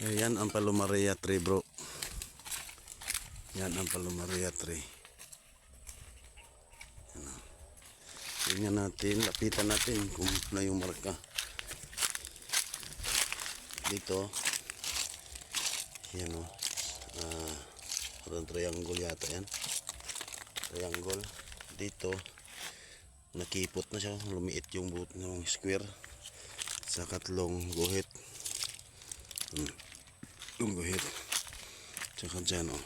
Ayan ang Palomaria tree bro. Yan ang Palomaria tree. Yan o. Tingnan natin, lapitan natin kung na yung marka. Dito. Yan o. Ah, parang triangle yata yan. Triangle. Dito. Nakipot na siya. Lumiit yung buot ng square. Sa katlong guhit. Hmm. Guhit. Tsaka dyan o.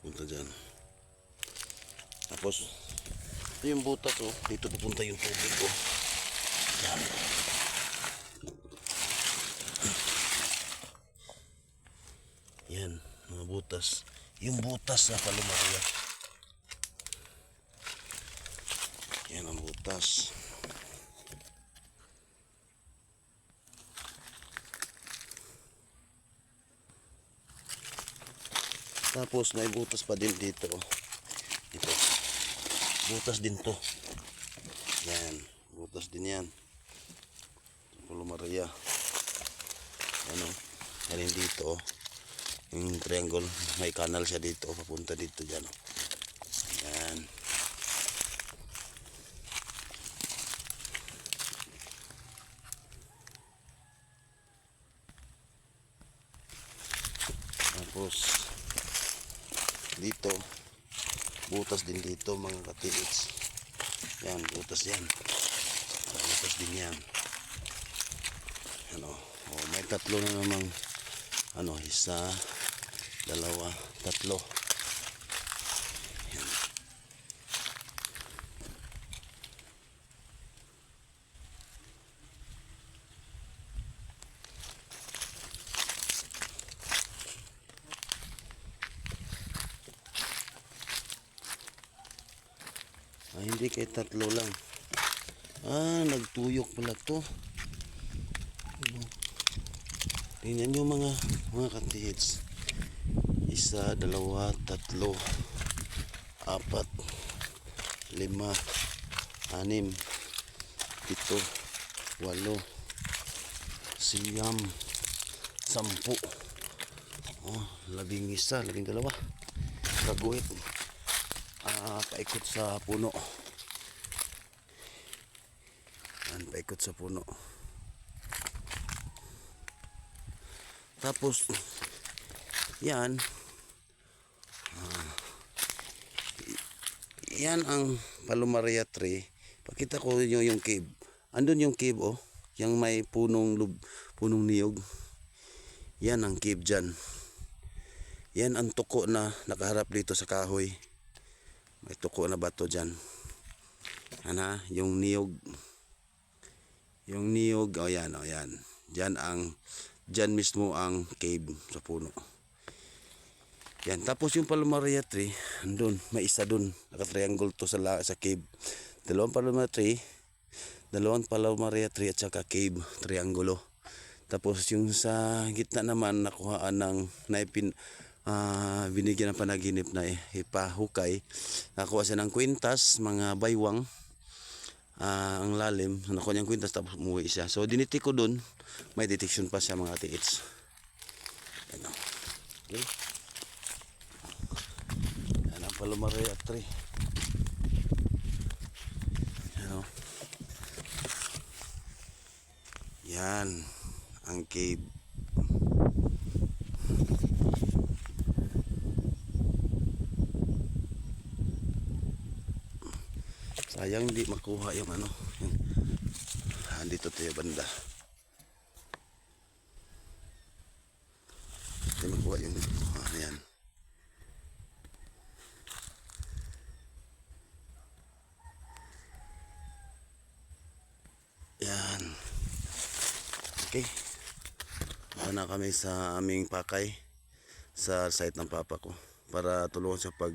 Punta dyan. Tapos, ito yung butas o. Dito pupunta yung tubig o. Yan. Yan, mga butas. Yung butas na palumaria. Yan ang butas. Tapos may butas pa din dito. Dito. Butas din to. Yan. Butas din yan. Pulumaria. Ano? Yan dito. oh. Yung triangle. May kanal siya dito. Papunta dito dyan. oh. Yan. Tapos dito. Butas din dito mga katiits yan butas yan. Butas din yan. Ano oh, may tatlo na namang ano isa dalawa tatlo hindi kay tatlo lang. Ah, nagtuyok pala to. Ano? Tingnan nyo mga mga kantihits. Isa, dalawa, tatlo, apat, lima, anim, pito, walo, siyam, sampu. Oh, labing isa, labing dalawa. Kaguhit paikot sa puno. Yan, paikot sa puno. Tapos, yan, ah, yan ang Palomaria tree. Pakita ko nyo yung cave. Andun yung cave, oh. Yung may punong, lub, punong niyog. Yan ang cave dyan. Yan ang tuko na nakaharap dito sa kahoy. May tuko na bato dyan. Ano, yung niyog. Yung niyog, o oh yan, o oh yan. Dyan ang, dyan mismo ang cave sa puno. Yan, tapos yung Palomaria tree, andun, may isa dun. Naka-triangle to sa, sa cave. Dalawang Palomaria tree, dalawang Palomaria tree at saka cave, triangulo. Tapos yung sa gitna naman, nakuhaan ng naipin, ah binigyan ng panaginip na eh, ipahukay. Nakuha siya ng kwintas, mga baywang. ah, ang lalim, nakuha niyang kwintas tapos umuwi siya. So diniti ko dun, may detection pa siya mga tiits. Yan o. Okay. Yan ang Palomaria tree. Yan o. Yan ang cave. Sayang di makuha yung ano. Yung, ah, dito tayo banda. Di makuha yung ah, yan. Yan. Okay. Na kami sa aming pakay sa site ng papa ko para tulungan siya pag